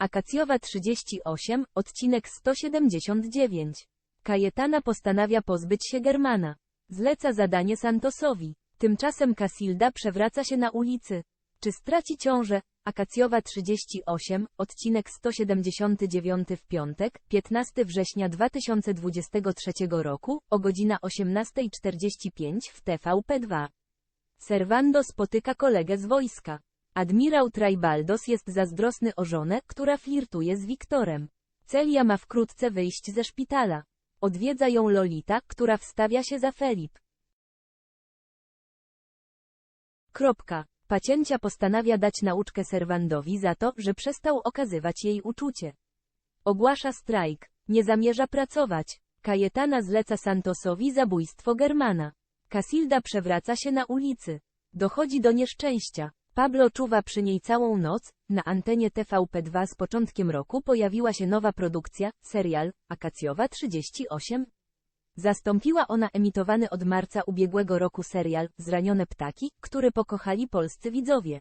Akacjowa 38, odcinek 179. Kajetana postanawia pozbyć się Germana. Zleca zadanie Santosowi. Tymczasem Casilda przewraca się na ulicy. Czy straci ciążę? Akacjowa 38, odcinek 179 w piątek, 15 września 2023 roku, o godzina 18.45 w TVP2. Servando spotyka kolegę z wojska. Admirał Traibaldos jest zazdrosny o żonę, która flirtuje z Wiktorem. Celia ma wkrótce wyjść ze szpitala. Odwiedza ją Lolita, która wstawia się za Felip. Kropka. Paciencia postanawia dać nauczkę Serwandowi za to, że przestał okazywać jej uczucie. Ogłasza strajk. Nie zamierza pracować. Kajetana zleca Santosowi zabójstwo Germana. Casilda przewraca się na ulicy. Dochodzi do nieszczęścia. Pablo czuwa przy niej całą noc. Na antenie TVP2 z początkiem roku pojawiła się nowa produkcja, serial, Akacjowa 38. Zastąpiła ona emitowany od marca ubiegłego roku serial, Zranione ptaki, który pokochali polscy widzowie.